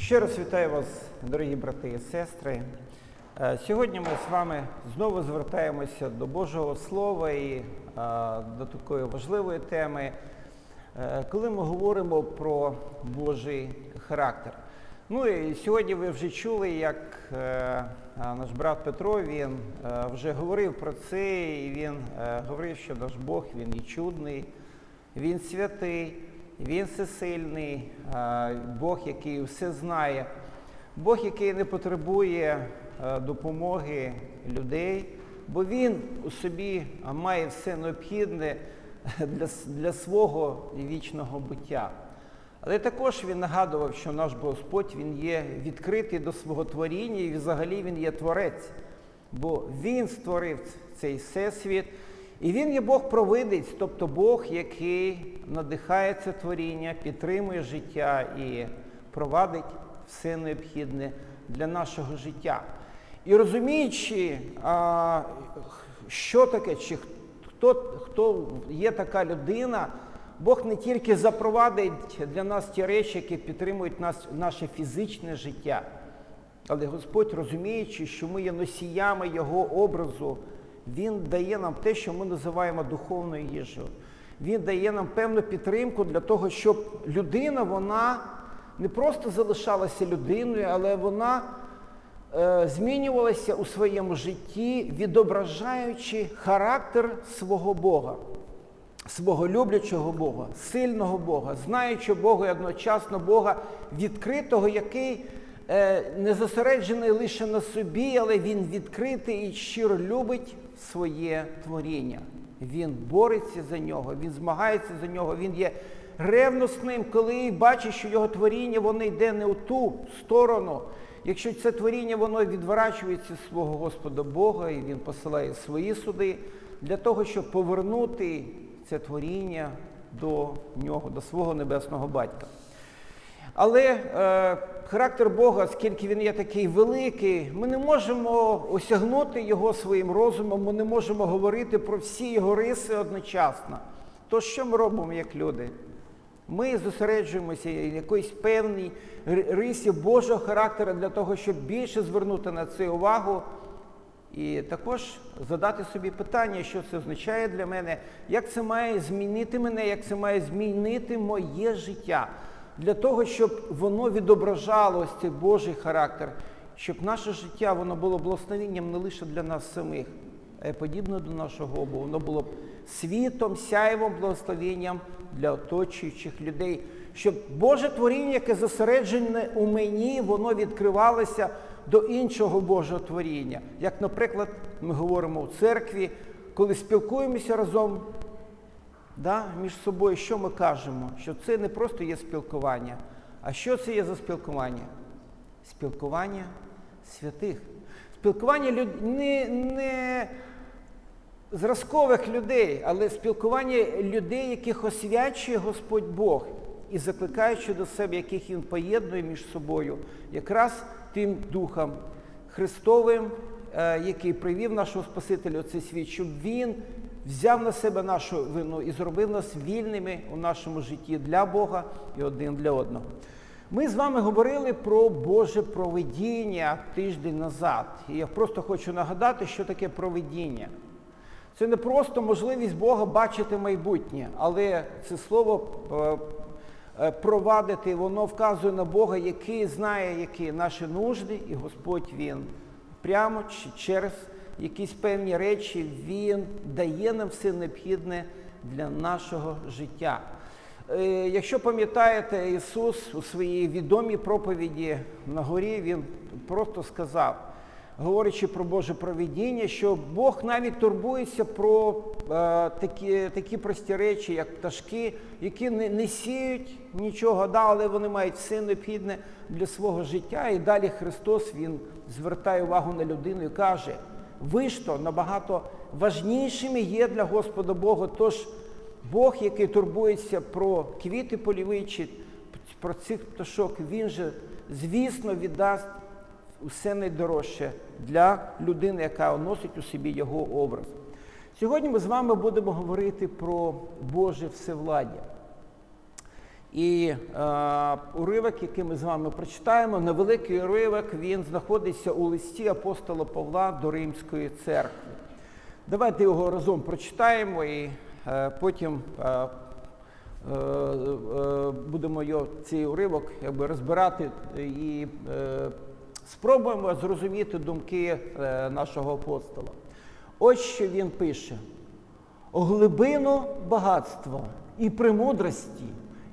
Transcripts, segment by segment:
Ще раз вітаю вас, дорогі брати і сестри. Е, Сьогодні ми з вами знову звертаємося до Божого Слова і е, до такої важливої теми, е, коли ми говоримо про Божий характер. Ну і сьогодні ви вже чули, як наш брат Петро він вже говорив про це, і він говорив, що наш Бог він і чудний, він святий. Він всесильний, е, Бог, який все знає, Бог, який не потребує е, допомоги людей, бо Він у собі має все необхідне для, для свого вічного буття. Але також він нагадував, що наш Господь він є відкритий до свого творіння і взагалі він є творець, бо Він створив цей всесвіт. І він є Бог-провидець, тобто Бог, який надихає це творіння, підтримує життя і провадить все необхідне для нашого життя. І розуміючи, що таке, чи хто, хто є така людина, Бог не тільки запровадить для нас ті речі, які підтримують нас, наше фізичне життя, але Господь, розуміючи, що ми є носіями Його образу. Він дає нам те, що ми називаємо духовною їжею. Він дає нам певну підтримку для того, щоб людина вона не просто залишалася людиною, але вона е, змінювалася у своєму житті, відображаючи характер свого Бога, свого люблячого Бога, сильного Бога, знаючи Бога і одночасно Бога відкритого, який не зосереджений лише на собі, але він відкритий і щиро любить своє творіння. Він бореться за нього, він змагається за нього, він є ревносним, коли бачить, що його творіння воно йде не у ту сторону. Якщо це творіння воно відворачується з свого Господа Бога, і він посилає свої суди для того, щоб повернути це творіння до нього, до свого небесного батька. Але е, характер Бога, оскільки він є такий великий, ми не можемо осягнути його своїм розумом, ми не можемо говорити про всі його риси одночасно. То що ми робимо як люди? Ми зосереджуємося в якоїсь певній рисі Божого характеру для того, щоб більше звернути на це увагу. І також задати собі питання, що це означає для мене, як це має змінити мене, як це має змінити моє життя для того, щоб воно відображало ось цей Божий характер, щоб наше життя воно було благословенням не лише для нас самих, а й подібно до нашого Бога. Воно було б світом, сяєвом, благословенням для оточуючих людей, щоб Боже творіння, яке зосереджене у мені, воно відкривалося до іншого Божого творіння. Як, наприклад, ми говоримо у церкві, коли спілкуємося разом да, між собою, що ми кажемо? Що це не просто є спілкування. А що це є за спілкування? Спілкування святих. Спілкування люд... не, не зразкових людей, але спілкування людей, яких освячує Господь Бог і закликаючи до себе, яких Він поєднує між собою, якраз тим Духом Христовим, який привів нашого Спасителя у цей світ, щоб Він взяв на себе нашу вину і зробив нас вільними у нашому житті для Бога і один для одного. Ми з вами говорили про Боже провидіння тиждень назад. І я просто хочу нагадати, що таке провидіння. Це не просто можливість Бога бачити майбутнє, але це слово провадити, воно вказує на Бога, який знає, які наші нужди, і Господь Він прямо чи через якісь певні речі, Він дає нам все необхідне для нашого життя. Якщо пам'ятаєте, Ісус у своїй відомій проповіді на горі, Він просто сказав, говорячи про Боже провідіння, що Бог навіть турбується про е, такі такі прості речі, як пташки, які не, не сіють нічого, да, але вони мають все необхідне для свого життя. І далі Христос Він звертає увагу на людину і каже, ви ж то набагато важнішими є для Господа Бога. Тож Бог, який турбується про квіти поліві чи про цих пташок, Він же, звісно, віддасть усе найдорожче для людини, яка носить у собі його образ. Сьогодні ми з вами будемо говорити про Боже всевладдя. І е, уривок, який ми з вами прочитаємо, невеликий уривок, він знаходиться у листі апостола Павла до Римської церкви. Давайте його разом прочитаємо і е, потім е, е, е, будемо його, цей уривок якби, розбирати і е, спробуємо зрозуміти думки е, нашого апостола. Ось що він пише: глибину багатства і премудрості,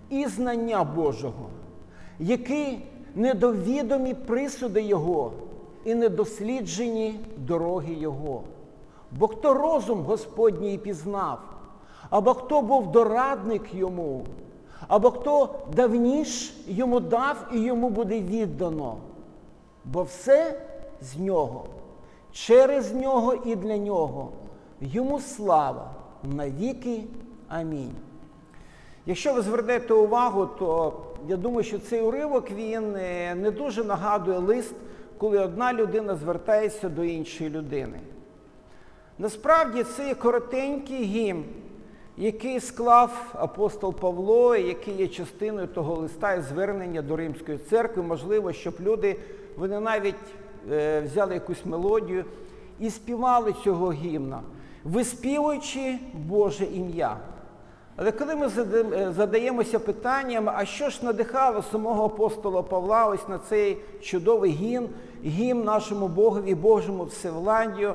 і знання Божого, які недовідомі присуди Його і недосліджені дороги Його. Бо хто розум Господній пізнав, або хто був дорадник йому, або хто давніш йому дав і йому буде віддано, бо все з нього, через нього і для нього, йому слава навіки. Амінь. Якщо ви звернете увагу, то я думаю, що цей уривок він е, не дуже нагадує лист, коли одна людина звертається до іншої людини. Насправді це є коротенький гімн, який склав апостол Павло, який є частиною того листа і звернення до Римської церкви. Можливо, щоб люди вони навіть е, взяли якусь мелодію і співали цього гімна, виспівуючи Боже ім'я. Але коли ми задаємося питанням, а що ж надихало самого апостола Павла ось на цей чудовий гімн, гімн нашому Богові, Божому Всевладдю,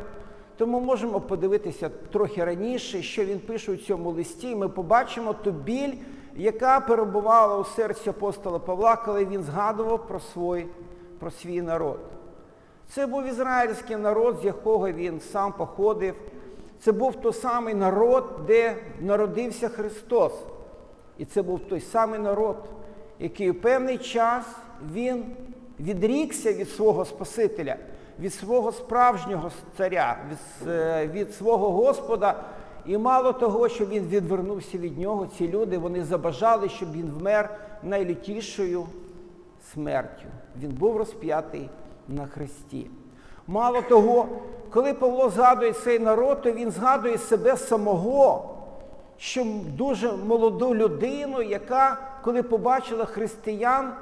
то ми можемо подивитися трохи раніше, що він пише у цьому листі, і ми побачимо ту біль, яка перебувала у серці апостола Павла, коли він згадував про свій, про свій народ. Це був ізраїльський народ, з якого він сам походив. Це був той самий народ, де народився Христос. І це був той самий народ, який у певний час він відрікся від свого Спасителя, від свого справжнього царя, від, е, від свого Господа. І мало того, що він відвернувся від нього, ці люди вони забажали, щоб він вмер найлютішою смертю. Він був розп'ятий на хресті. Мало того, коли Павло згадує цей народ, то він згадує себе самого, що дуже молоду людину, яка, коли побачила християн,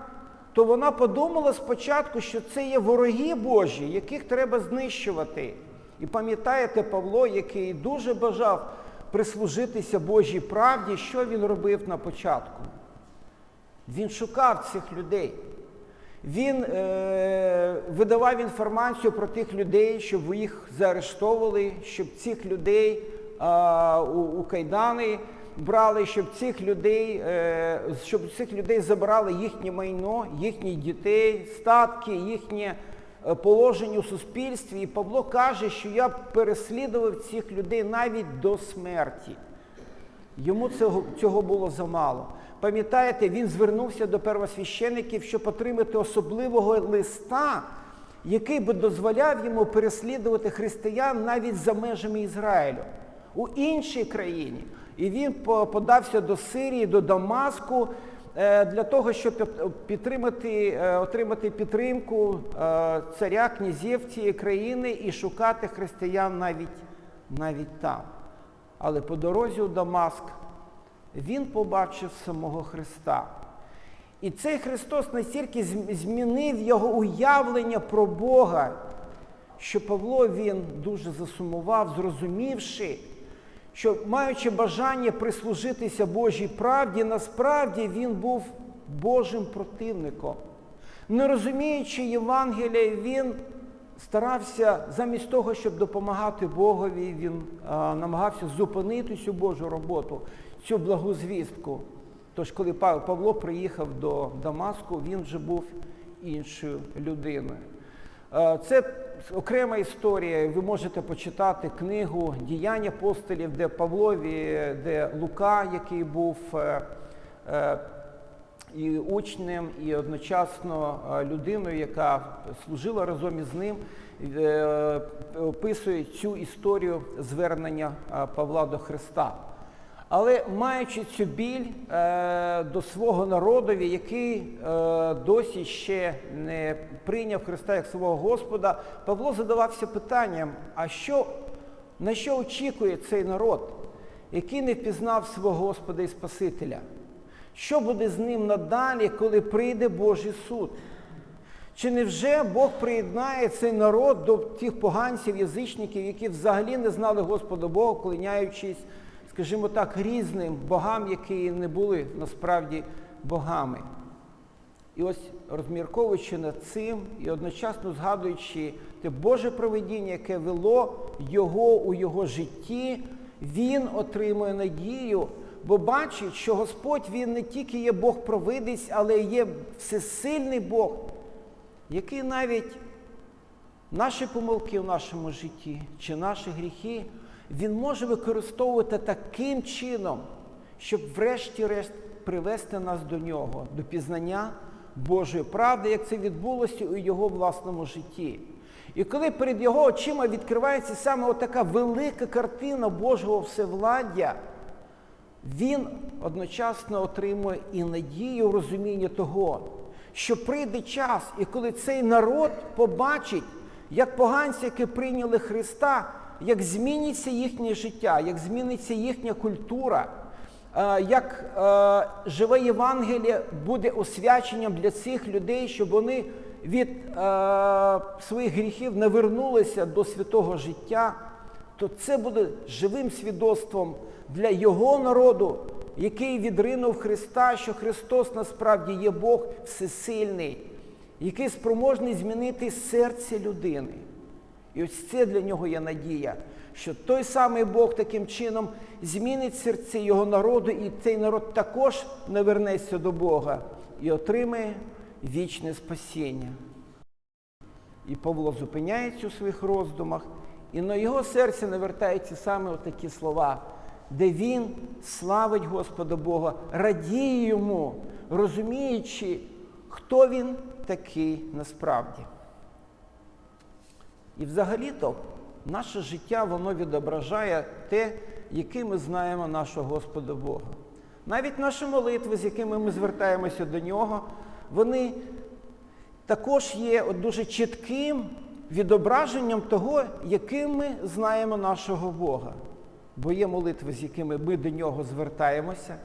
то вона подумала спочатку, що це є вороги Божі, яких треба знищувати. І пам'ятаєте Павло, який дуже бажав прислужитися Божій правді, що він робив на початку? Він шукав цих людей. Він е, видавав інформацію про тих людей, щоб їх заарештовували, щоб цих людей е, у, у кайдани брали, щоб цих людей е, щоб цих людей забрали їхнє майно, їхніх дітей, статки, їхнє е, положення у суспільстві. І Павло каже, що я переслідував цих людей навіть до смерті. Йому цього, цього було замало. Пам'ятаєте, він звернувся до первосвящеників, щоб отримати особливого листа, який би дозволяв йому переслідувати християн навіть за межами Ізраїлю у іншій країні. І він подався до Сирії, до Дамаску е, для того, щоб підтримати, е, отримати підтримку е, царя, князів цієї країни і шукати християн навіть, навіть там. Але по дорозі у Дамаск він побачив самого Христа. І цей Христос настільки змінив його уявлення про Бога, що Павло він дуже засумував, зрозумівши, що, маючи бажання прислужитися Божій правді, насправді він був Божим противником. Не розуміючи Євангелія, він старався замість того, щоб допомагати Богові, він а, намагався зупинити цю Божу роботу, цю благу звістку. Тож, коли Павло приїхав до Дамаску, він вже був іншою людиною. Це окрема історія. Ви можете почитати книгу Діяння апостолів, де Павлові, де Лука, який був е, е, і учнем, і одночасно людиною, яка служила разом із ним, е, описує цю історію звернення Павла до Христа. Але маючи цю біль е, до свого народові, який е, досі ще не прийняв Христа як свого Господа, Павло задавався питанням: а що, на що очікує цей народ, який не впізнав свого Господа і Спасителя? Що буде з ним надалі, коли прийде Божий суд? Чи не вже Бог приєднає цей народ до тих поганців, язичників, які взагалі не знали Господа Бога, клиняючись, скажімо так, різним богам, які не були насправді богами? І ось розмірковуючи над цим і одночасно згадуючи те Боже проведіння, яке вело його у його житті, він отримує надію, бо бачить, що Господь він не тільки є Бог провидець, але є всесильний Бог, який навіть наші помилки в нашому житті чи наші гріхи, він може використовувати таким чином, щоб врешті-решт привести нас до нього, до пізнання Божої правди, як це відбулося у його власному житті. І коли перед його очима відкривається саме така велика картина Божого всевладдя, він одночасно отримує і надію в розумінні того, що прийде час, і коли цей народ побачить, як поганці, які прийняли Христа, як зміниться їхнє життя, як зміниться їхня культура, е, як е, живе Євангеліє буде освяченням для цих людей, щоб вони від е, своїх гріхів не вернулися до святого життя, то це буде живим свідоцтвом для його народу, який відринув Христа, що Христос насправді є Бог всесильний, який спроможний змінити серце людини. І ось це для нього є надія, що той самий Бог таким чином змінить серце його народу, і цей народ також не вернеться до Бога і отримає вічне спасіння. І Павло зупиняється у своїх роздумах, і на його серце навертаються саме отакі слова, де він славить Господа Бога, радіє йому, розуміючи, хто він такий насправді. І взагалі-то наше життя воно відображає те, яким ми знаємо нашого Господа Бога. Навіть наші молитви, з якими ми звертаємося до Нього, вони також є дуже чітким відображенням того, яким ми знаємо нашого Бога. Бо є молитви, з якими ми до нього звертаємося,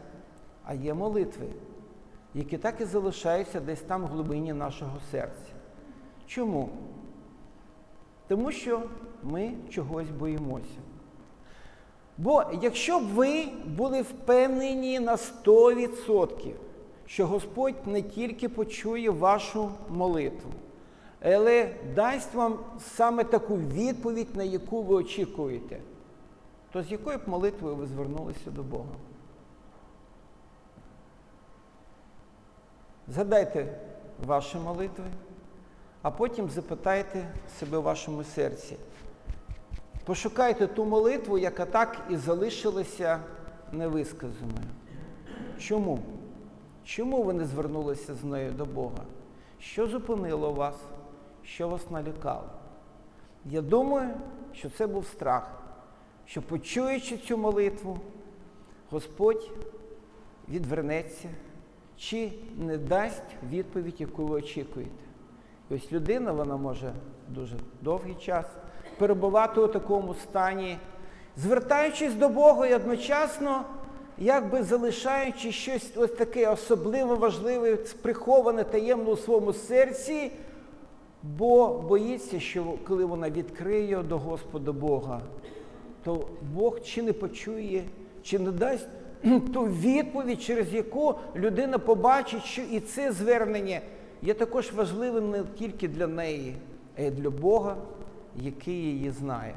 а є молитви, які так і залишаються десь там в глибині нашого серця. Чому? Тому що ми чогось боїмося. Бо якщо б ви були впевнені на 100%, що Господь не тільки почує вашу молитву, але дасть вам саме таку відповідь, на яку ви очікуєте, то з якою б молитвою ви звернулися до Бога? Згадайте ваші молитви, а потім запитайте себе в вашому серці. Пошукайте ту молитву, яка так і залишилася невисказаною. Чому? Чому ви не звернулися з нею до Бога? Що зупинило вас? Що вас налякало? Я думаю, що це був страх, що почуючи цю молитву, Господь відвернеться чи не дасть відповідь, яку ви очікуєте. І ось людина, вона може дуже довгий час перебувати у такому стані, звертаючись до Бога і одночасно якби залишаючи щось ось таке особливо важливе, приховане таємно у своєму серці, бо боїться, що коли вона відкриє до Господа Бога, то Бог чи не почує, чи не дасть ту відповідь, через яку людина побачить, що і це звернення є також важливим не тільки для неї, а й для Бога, який її знає.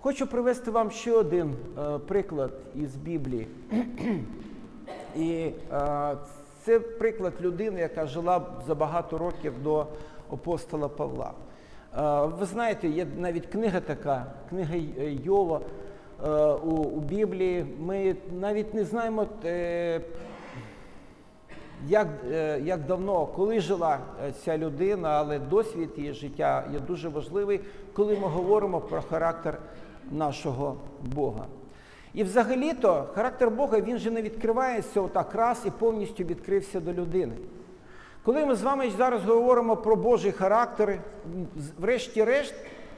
Хочу привести вам ще один е, приклад із Біблії. І е, це приклад людини, яка жила за багато років до апостола Павла. Е, ви знаєте, є навіть книга така, книга Йова е, у, у Біблії. Ми навіть не знаємо, е, як, е, як давно, коли жила е, ця людина, але досвід її життя є дуже важливий, коли ми говоримо про характер нашого Бога. І взагалі-то характер Бога він же не відкривається отак раз і повністю відкрився до людини. Коли ми з вами зараз говоримо про Божий характер, врешті-решт,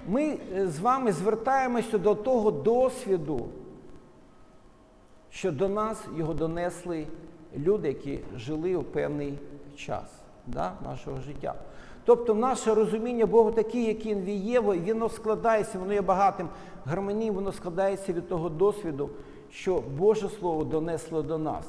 ми з вами звертаємося до того досвіду, що до нас його донесли люди, які жили у певний час да, нашого життя. Тобто наше розуміння Бога такий, який він є, воно складається, воно є багатим гармоній, воно складається від того досвіду, що Боже Слово донесло до нас.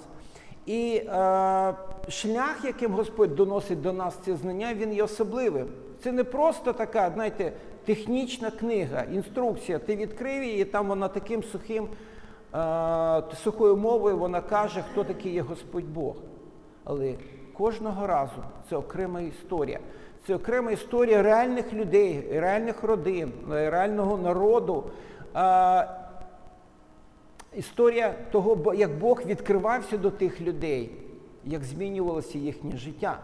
І е, шлях, яким Господь доносить до нас ці знання, він є особливим. Це не просто така, знаєте, технічна книга, інструкція. Ти відкрив її, і там вона таким сухим, е, сухою мовою вона каже, хто такий є Господь Бог. Але кожного разу це окрема історія. Це окрема історія реальних людей, реальних родин, реального народу. Е, історія того, як Бог відкривався до тих людей, як змінювалося їхнє життя.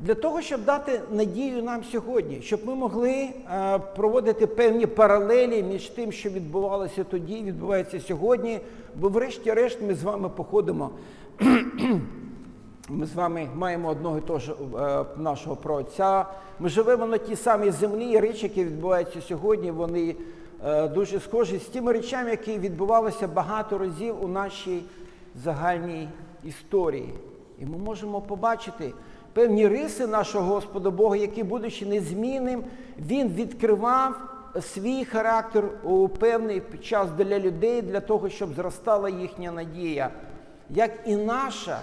Для того, щоб дати надію нам сьогодні, щоб ми могли е, проводити певні паралелі між тим, що відбувалося тоді, і відбувається сьогодні, бо врешті-решт ми з вами походимо. Ми з вами маємо одного і того ж е, нашого праотця. Ми живемо на тій самій землі, і речі, які відбуваються сьогодні, вони дуже схожі з тими речами, які відбувалися багато разів у нашій загальній історії. І ми можемо побачити певні риси нашого Господа Бога, які, будучи незмінним, Він відкривав свій характер у певний час для людей, для того, щоб зростала їхня надія, як і наша.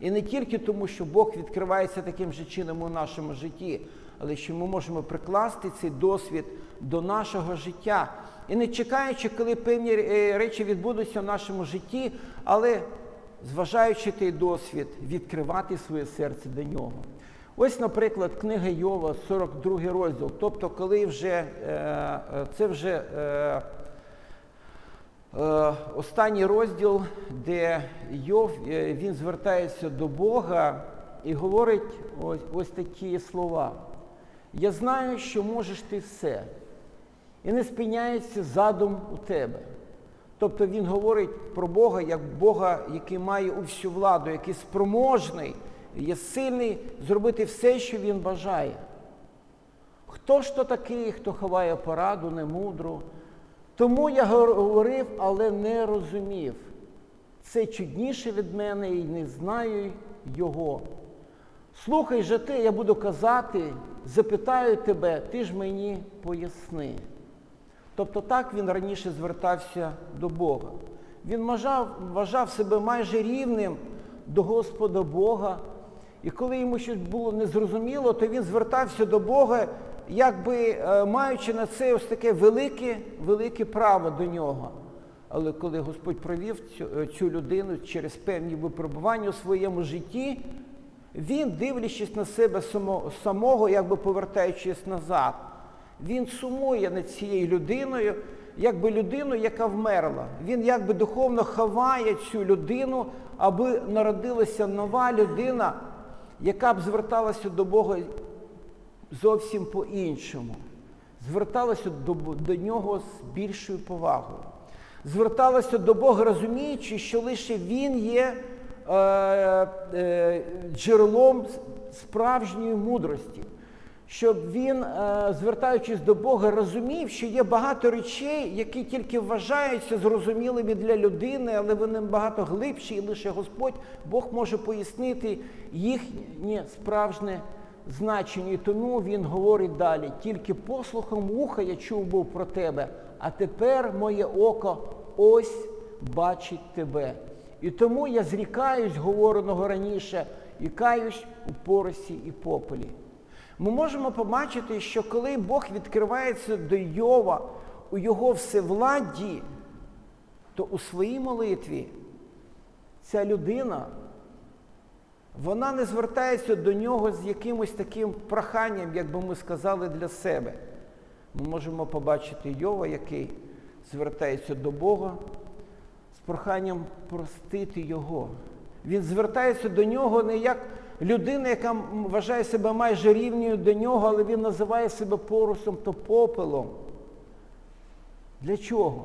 І не тільки тому, що Бог відкривається таким же чином у нашому житті, але що ми можемо прикласти цей досвід до нашого життя. І не чекаючи, коли певні е, речі відбудуться в нашому житті, але зважаючи той досвід, відкривати своє серце до нього. Ось, наприклад, книга Йова, 42 розділ. Тобто, коли вже е, е, це вже останній розділ, де Йов він звертається до Бога і говорить ось, ось такі слова. Я знаю, що можеш ти все, і не спиняється задум у тебе. Тобто він говорить про Бога як Бога, який має усю владу, який спроможний, є сильний зробити все, що він бажає. Хто ж то такий, хто ховає пораду, немудру? Тому я говорив, але не розумів. Це чудніше від мене і не знаю його. Слухай же ти, я буду казати, запитаю тебе, ти ж мені поясни. Тобто так він раніше звертався до Бога. Він вважав, вважав себе майже рівним до Господа Бога. І коли йому щось було незрозуміло, то він звертався до Бога, якби е, маючи на це ось таке велике, велике право до нього. Але коли Господь провів цю, е, цю людину через певні випробування у своєму житті, він, дивлячись на себе самого, якби повертаючись назад, він сумує над цією людиною, якби людину, яка вмерла. Він якби духовно ховає цю людину, аби народилася нова людина, яка б зверталася до Бога зовсім по-іншому. Зверталася до, до нього з більшою повагою. Зверталася до Бога, розуміючи, що лише Він є е, е, джерелом справжньої мудрості щоб він, е, звертаючись до Бога, розумів, що є багато речей, які тільки вважаються зрозумілими для людини, але вони багато глибші, і лише Господь Бог може пояснити їхнє справжнє значення. І тому він говорить далі: тільки послухом вуха я чув був про тебе, а тепер моє око ось бачить тебе. І тому я зрікаюсь, говореного раніше, і каюсь у поросі і попелі. Ми можемо побачити, що коли Бог відкривається до Йова у його всевладді, то у своїй молитві ця людина, вона не звертається до нього з якимось таким проханням, як би ми сказали, для себе. Ми можемо побачити Йова, який звертається до Бога з проханням простити Його. Він звертається до нього не як людина, яка вважає себе майже рівною до нього, але він називає себе порусом то попелом. Для чого?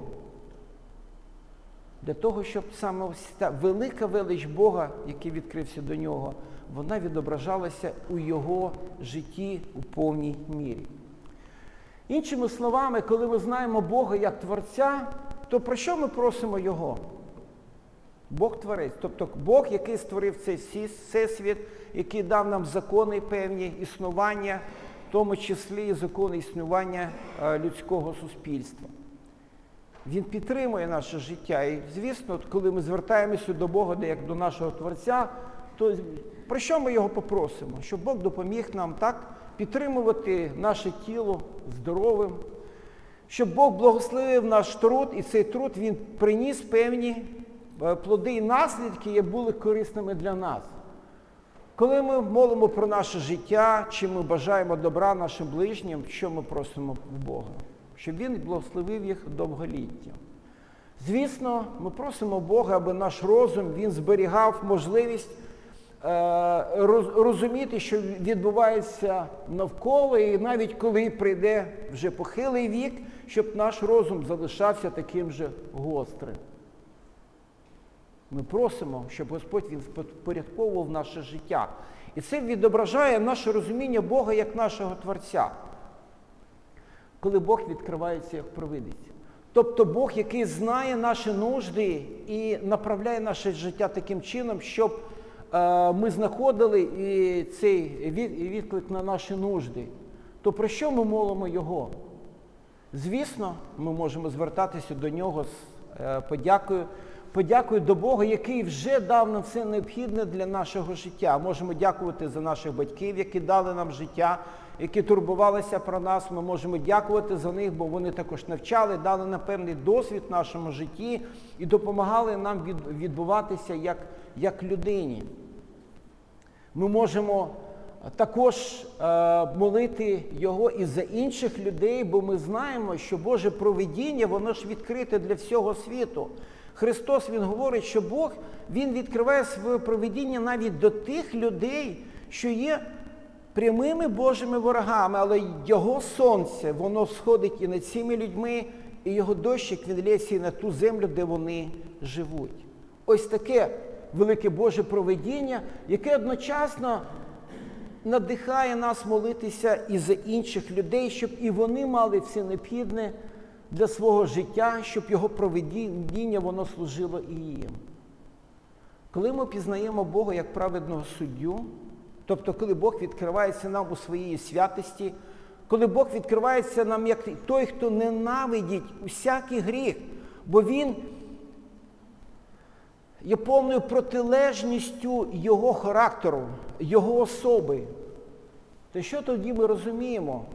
Для того, щоб саме та велика велич Бога, який відкрився до нього, вона відображалася у його житті у повній мірі. Іншими словами, коли ми знаємо Бога як Творця, то про що ми просимо Його? Бог творець, тобто Бог, який створив цей всесвіт, який дав нам закони певні існування, в тому числі і закони існування е, людського суспільства. Він підтримує наше життя. І, звісно, коли ми звертаємося до Бога як до нашого Творця, то про що ми його попросимо? Щоб Бог допоміг нам так підтримувати наше тіло здоровим, щоб Бог благословив наш труд, і цей труд він приніс певні е, плоди і наслідки, які були корисними для нас. Коли ми молимо про наше життя, чи ми бажаємо добра нашим ближнім, що ми просимо в Бога? Щоб Він благословив їх довголіттям. Звісно, ми просимо Бога, аби наш розум він зберігав можливість е, роз- розуміти, що відбувається навколо, і навіть коли прийде вже похилий вік, щоб наш розум залишався таким же гострим. Ми просимо, щоб Господь він впорядковував наше життя. І це відображає наше розуміння Бога як нашого Творця, коли Бог відкривається як провидець. Тобто Бог, який знає наші нужди і направляє наше життя таким чином, щоб е, ми знаходили і цей від- відклик на наші нужди. То про що ми молимо Його? Звісно, ми можемо звертатися до нього з е, подякою, подякою до Бога, який вже дав нам все необхідне для нашого життя. Можемо дякувати за наших батьків, які дали нам життя, які турбувалися про нас. Ми можемо дякувати за них, бо вони також навчали, дали нам певний досвід в нашому житті і допомагали нам відбуватися як, як людині. Ми можемо також е, молити Його і за інших людей, бо ми знаємо, що Боже провидіння, воно ж відкрите для всього світу. Христос Він говорить, що Бог Він відкриває своє провидіння навіть до тих людей, що є прямими Божими ворогами, але Його сонце, воно сходить і над цими людьми, і його дощик він лється і на ту землю, де вони живуть. Ось таке велике Боже провидіння, яке одночасно надихає нас молитися і за інших людей, щоб і вони мали все необхідне для свого життя, щоб його провидіння воно служило і їм. Коли ми пізнаємо Бога як праведного суддю, тобто коли Бог відкривається нам у своїй святості, коли Бог відкривається нам як той, хто ненавидить усякий гріх, бо Він є повною протилежністю Його характеру, Його особи, то що тоді ми розуміємо?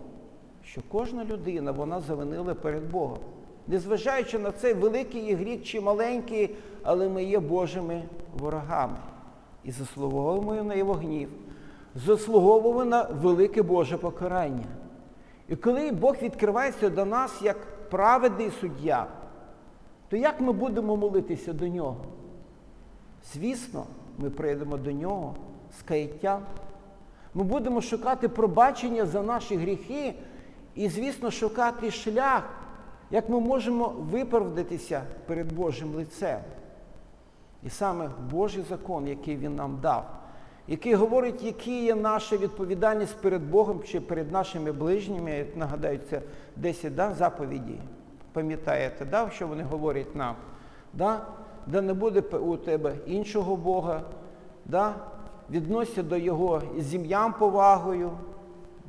Що кожна людина вона завинила перед Богом. Незважаючи на цей великий і гріх чи маленький, але ми є Божими ворогами. І заслуговуємо на його гнів, заслуговуємо на велике Боже покарання. І коли Бог відкривається до нас як праведний суддя, то як ми будемо молитися до нього? Звісно, ми прийдемо до нього з каяттям. Ми будемо шукати пробачення за наші гріхи і, звісно, шукати шлях, як ми можемо виправдатися перед Божим лицем. І саме Божий закон, який Він нам дав, який говорить, які є наша відповідальність перед Богом чи перед нашими ближніми, Я нагадаю, це 10 да, заповіді. Пам'ятаєте, да, що вони говорять нам? Да? Да не буде у тебе іншого Бога, да? відносься до Його з ім'ям повагою.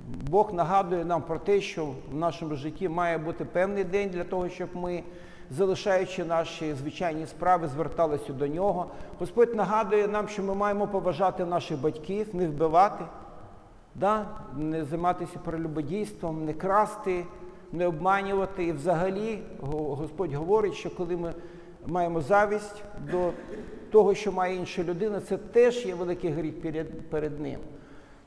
Бог нагадує нам про те, що в нашому житті має бути певний день для того, щоб ми, залишаючи наші звичайні справи, зверталися до нього. Господь нагадує нам, що ми маємо поважати наших батьків, не вбивати, да? не займатися прелюбодійством, не красти, не обманювати. І взагалі Господь говорить, що коли ми маємо завість до того, що має інша людина, це теж є великий гріх перед, перед ним.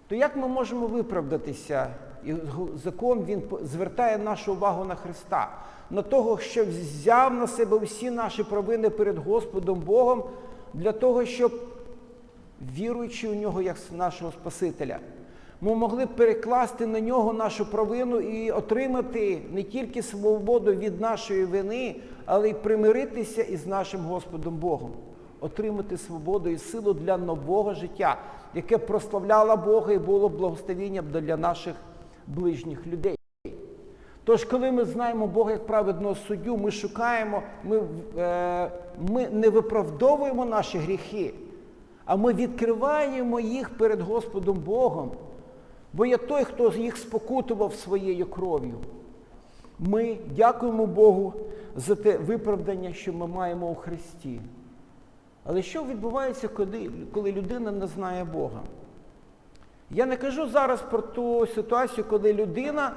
То як ми можемо виправдатися? І закон він звертає нашу увагу на Христа, на того, що взяв на себе усі наші провини перед Господом Богом для того, щоб, віруючи у нього як нашого Спасителя, ми могли перекласти на нього нашу провину і отримати не тільки свободу від нашої вини, але й примиритися із нашим Господом Богом, отримати свободу і силу для нового життя, яке прославляло Бога і було благословенням для наших ближніх людей. Тож, коли ми знаємо Бога як праведного суддю, ми шукаємо, ми, е, ми не виправдовуємо наші гріхи, а ми відкриваємо їх перед Господом Богом. Бо є той, хто їх спокутував своєю кров'ю. Ми дякуємо Богу за те виправдання, що ми маємо у Христі. Але що відбувається, коли, людина не знає Бога? Я не кажу зараз про ту ситуацію, коли людина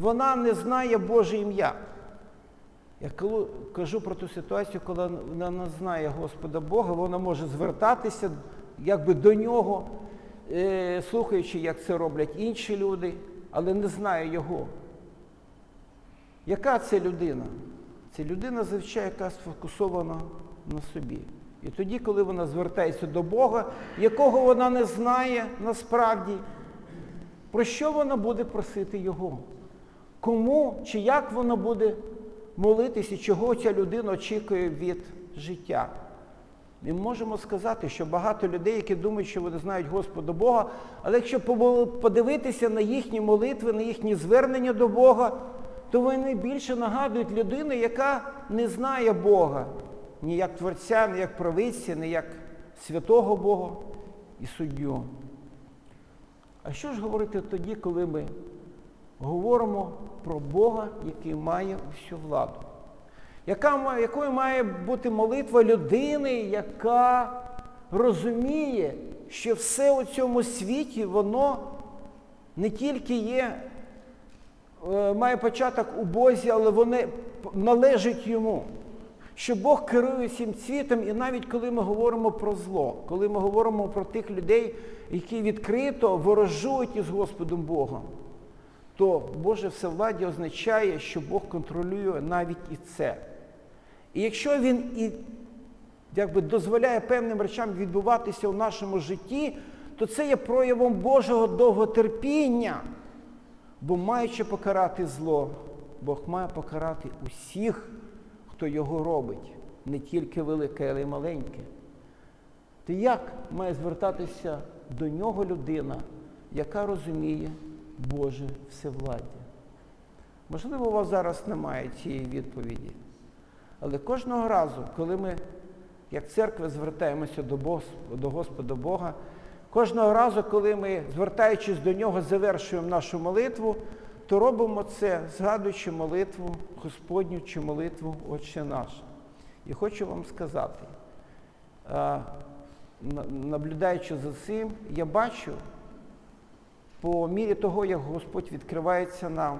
вона не знає Боже ім'я. Я кажу про ту ситуацію, коли вона не знає Господа Бога, вона може звертатися якби до нього, е, слухаючи, як це роблять інші люди, але не знає Його. Яка це людина? Це людина, звичайно, яка сфокусована на собі. І тоді, коли вона звертається до Бога, якого вона не знає насправді, про що вона буде просити Його? Кому чи як вона буде молитися, чого ця людина очікує від життя? Ми можемо сказати, що багато людей, які думають, що вони знають Господа Бога, але якщо подивитися на їхні молитви, на їхні звернення до Бога, то вони більше нагадують людину, яка не знає Бога ні як Творця, ні як правиця, ні як святого Бога і суддю. А що ж говорити тоді, коли ми говоримо про Бога, який має всю владу? Яка, якою має бути молитва людини, яка розуміє, що все у цьому світі, воно не тільки є, е, має початок у Бозі, але вони п- належать йому. Що Бог керує всім світом, і навіть коли ми говоримо про зло, коли ми говоримо про тих людей, які відкрито ворожують із Господом Богом, то Боже всевладдя означає, що Бог контролює навіть і це. І якщо Він і якби, дозволяє певним речам відбуватися у нашому житті, то це є проявом Божого довготерпіння. Бо маючи покарати зло, Бог має покарати усіх, хто його робить, не тільки велике, але й маленьке. То як має звертатися до нього людина, яка розуміє Боже всевладдя? Можливо, у вас зараз немає цієї відповіді. Але кожного разу, коли ми, як церква, звертаємося до, Бос- до Господа Бога, кожного разу, коли ми, звертаючись до Нього, завершуємо нашу молитву, то робимо це, згадуючи молитву Господню чи молитву Отче наш. І хочу вам сказати, наблюдаючи за цим, я бачу, по мірі того, як Господь відкривається нам,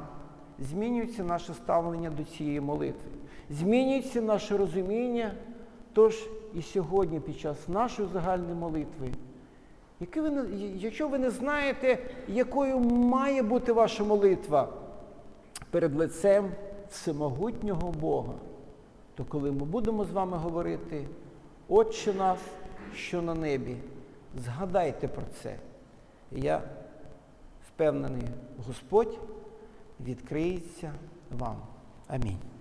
змінюється наше ставлення до цієї молитви, змінюється наше розуміння. Тож і сьогодні, під час нашої загальної молитви, якщо ви не знаєте, якою має бути ваша молитва перед лицем всемогутнього Бога, то коли ми будемо з вами говорити, Отче нас, що на небі, згадайте про це. Я впевнений, Господь відкриється вам. Амінь.